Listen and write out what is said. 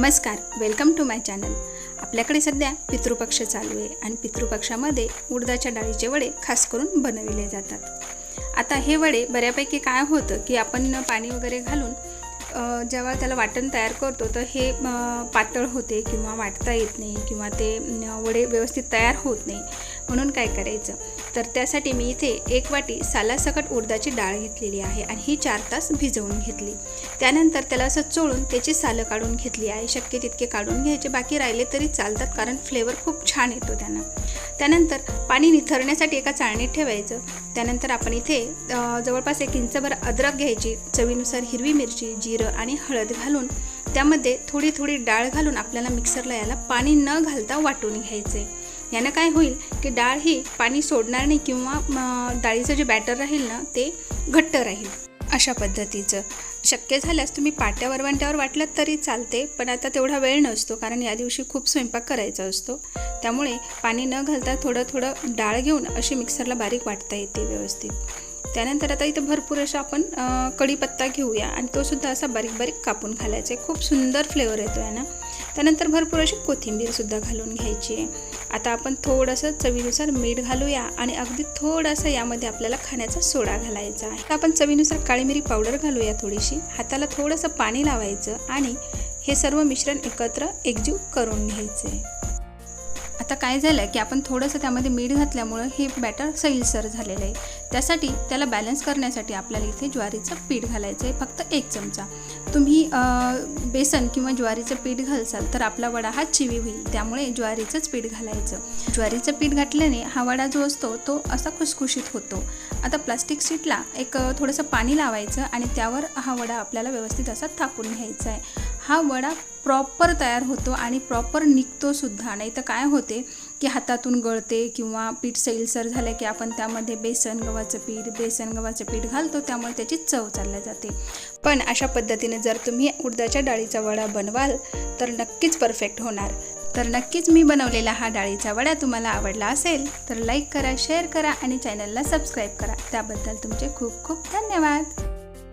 नमस्कार welcome to my channel आपल्याकडे सध्या पितृपक्ष चालू आहे आणि पितृपक्षामध्ये उडदाच्या डाळीचे वडे खास करून बनविले जातात. आता हे वडे बऱ्यापैकी काय होतं की आपण पाणी वगैरे घालून जेव्हा त्याला वाटण तयार करतो तर हे पातळ होते किंवा वाटता येत नाही किंवा ते वडे व्यवस्थित तयार होत नाही. म्हणून काय करायचं? तर त्यासाठी मी इथे एक वाटी सालासकट उडदाची डाळ घेतलेली आहे आणि ही चार तास भिजवून घेतली. त्यानंतर त्याला असं चोळून त्याची सालं काढून घेतली आहे. शक्य तितके काढून घ्यायचे बाकी राहिले तरी चालतात कारण फ्लेवर खूप छान येतो त्यानं. त्यानंतर पाणी निथरण्यासाठी एका चाळणीत ठेवायचं. त्यानंतर आपण इथे जवळपास एक इंचभर अद्रक घ्यायची चवीनुसार हिरवी मिरची जिरं आणि हळद घालून त्यामध्ये थोडी थोडी डाळ घालून आपल्याला मिक्सरला याला पाणी न घालता वाटून घ्यायचे यानं काय होईल की डाळ ही पाणी सोडणार नाही किंवा डाळीचं जे बॅटर राहील ना ते घट्ट राहील. अशा पद्धतीचं. शक्य झाल्यास तुम्ही पाट्या वरवंट्यावर वाटलं तरी चालते पण आता तेवढा वेळ नसतो कारण या दिवशी खूप स्वयंपाक करायचा असतो. त्यामुळे पाणी न घालता थोडं थोडं डाळ घेऊन अशी मिक्सरला बारीक वाटता येते व्यवस्थित. त्यानंतर आता इथं भरपूर अशा आपण कढीपत्ता घेऊया. आणि तो सुद्धा असा बारीक बारीक कापून घालायचा आहे. खूप सुंदर फ्लेवर येतो आहे ना. त्यानंतर भरपूर अशी कोथिंबीरसुद्धा घालून घ्यायची आहे. आता आपण थोडंसं चवीनुसार मीठ घालूया आणि अगदी थोडंसं यामध्ये आपल्याला खाण्याचा सोडा घालायचा आहे. आपण चवीनुसार काळी मिरी पावडर घालूया थोडीशी. हाताला थोडंसं पाणी लावायचं आणि हे सर्व मिश्रण एकत्र एकजीव करून घ्यायचं आहे. आता काय झालं की आपण थोडंसं त्यामध्ये मीठ घातल्यामुळं हे बॅटर सैलसर झालेलं आहे. त्यासाठी त्याला बॅलन्स करण्यासाठी आपल्याला इथे ज्वारीचं पीठ घालायचं आहे फक्त एक चमचा. तुम्ही बेसन किंवा ज्वारीचं पीठ घालसाल तर आपला वडा हा चिवी होईल त्यामुळे ज्वारीचंच पीठ घालायचं. ज्वारीचं पीठ घातल्याने हा वडा जो असतो तो असा खुसखुशीत होतो. आता प्लास्टिक सीटला एक थोडंसं पाणी लावायचं आणि त्यावर हा वडा आपल्याला व्यवस्थित असा थापून घ्यायचा आहे. हा वडा प्रॉपर तयार होतो आणि प्रॉपर निघतो सुद्धा. नाही तर काय होते की हातातून गळते किंवा पीठ सैलसर झालं की आपण त्यामध्ये बेसन गव्हाचं पीठ बेसन गव्हाचं पीठ घालतो त्यामुळे त्याची चव चालल्या जाते. पण अशा पद्धतीने जर तुम्ही उडदाच्या डाळीचा वडा बनवाल तर नक्कीच परफेक्ट होणार. तर नक्कीच मी बनवलेला हा डाळीचा वडा तुम्हाला आवडला असेल तर लाईक करा शेअर करा आणि चॅनलला सबस्क्राईब करा. त्याबद्दल तुमचे खूप खूप धन्यवाद.